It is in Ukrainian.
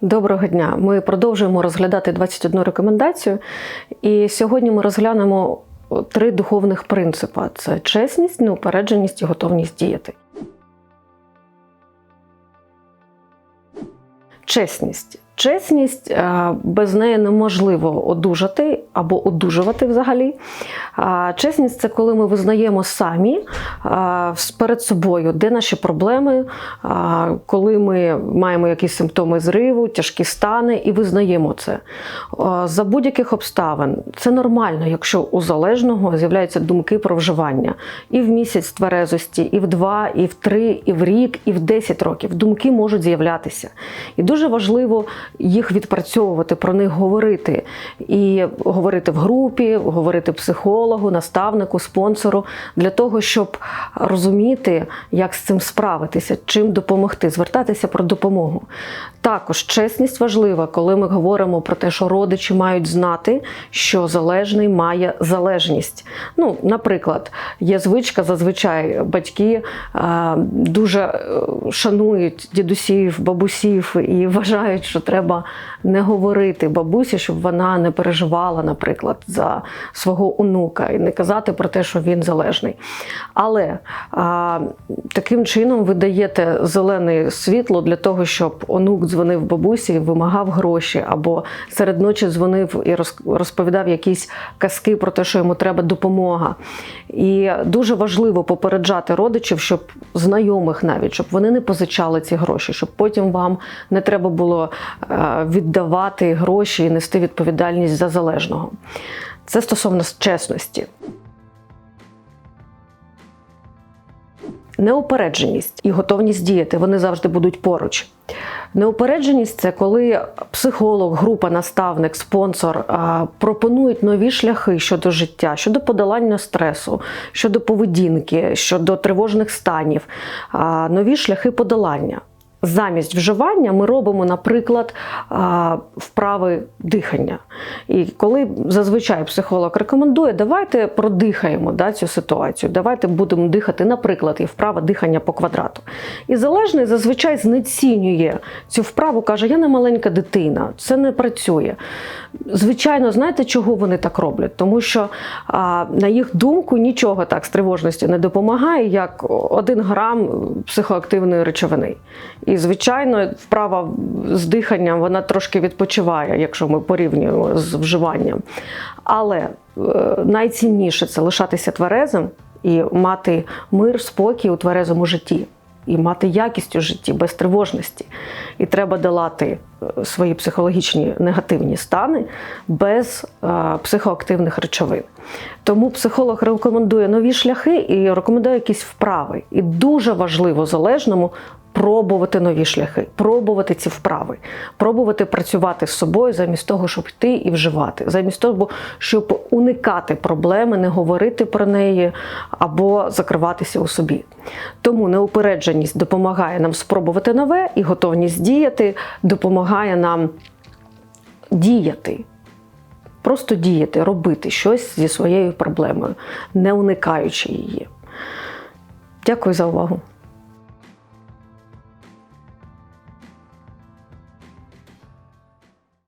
Доброго дня. Ми продовжуємо розглядати 21 рекомендацію. І сьогодні ми розглянемо три духовних принципи: це чесність, неупередженість і готовність діяти. Чесність. Чесність е, без неї неможливо одужати або одужувати взагалі. Чесність це коли ми визнаємо самі перед собою, де наші проблеми, коли ми маємо якісь симптоми зриву, тяжкі стани, і визнаємо це. За будь-яких обставин це нормально, якщо у залежного з'являються думки про вживання і в місяць тверезості, і в два, і в три, і в рік, і в 10 років. Думки можуть з'являтися. І дуже важливо їх відпрацьовувати, про них говорити. І говорити в групі, говорити психологу, наставнику, спонсору, для того, щоб розуміти, як з цим справитися, чим допомогти, звертатися про допомогу. Також чесність важлива, коли ми говоримо про те, що родичі мають знати, що залежний має залежність. Ну, наприклад, є звичка, зазвичай батьки е, дуже е, шанують дідусів, бабусів і вважають, що треба не говорити бабусі, щоб вона не переживала, наприклад, за свого онука і не казати про те, що він залежний. Але а, таким чином ви даєте зелене світло для того, щоб онук дзвонив бабусі і вимагав гроші, або серед ночі дзвонив і роз- розповідав якісь казки про те, що йому треба допомога. І дуже важливо попереджати родичів, щоб знайомих навіть, щоб вони не позичали ці гроші, щоб потім вам не треба було віддавати гроші і нести відповідальність за залежного. Це стосовно чесності. Неупередженість і готовність діяти вони завжди будуть поруч. Неупередженість це коли психолог, група, наставник, спонсор а, пропонують нові шляхи щодо життя, щодо подолання стресу, щодо поведінки, щодо тривожних станів, нові шляхи подолання. Замість вживання ми робимо, наприклад, вправи дихання. І коли зазвичай психолог рекомендує, давайте продихаємо да, цю ситуацію, давайте будемо дихати, наприклад, і вправа дихання по квадрату. І залежний зазвичай знецінює цю вправу, каже: Я не маленька дитина, це не працює. Звичайно, знаєте, чого вони так роблять? Тому що, на їх думку, нічого так з тривожності не допомагає, як один грам психоактивної речовини. І, звичайно, вправа з диханням вона трошки відпочиває, якщо ми порівнюємо з вживанням. Але е, найцінніше це лишатися тверезим і мати мир, спокій у тверезому житті. І мати якість у житті без тривожності. І треба долати свої психологічні негативні стани без е, психоактивних речовин. Тому психолог рекомендує нові шляхи і рекомендує якісь вправи. І дуже важливо залежному пробувати нові шляхи, пробувати ці вправи, пробувати працювати з собою замість того, щоб йти і вживати, замість того, щоб уникати проблеми, не говорити про неї або закриватися у собі. Тому неупередженість допомагає нам спробувати нове, і готовність діяти допомагає нам діяти. Просто діяти, робити щось зі своєю проблемою, не уникаючи її. Дякую за увагу.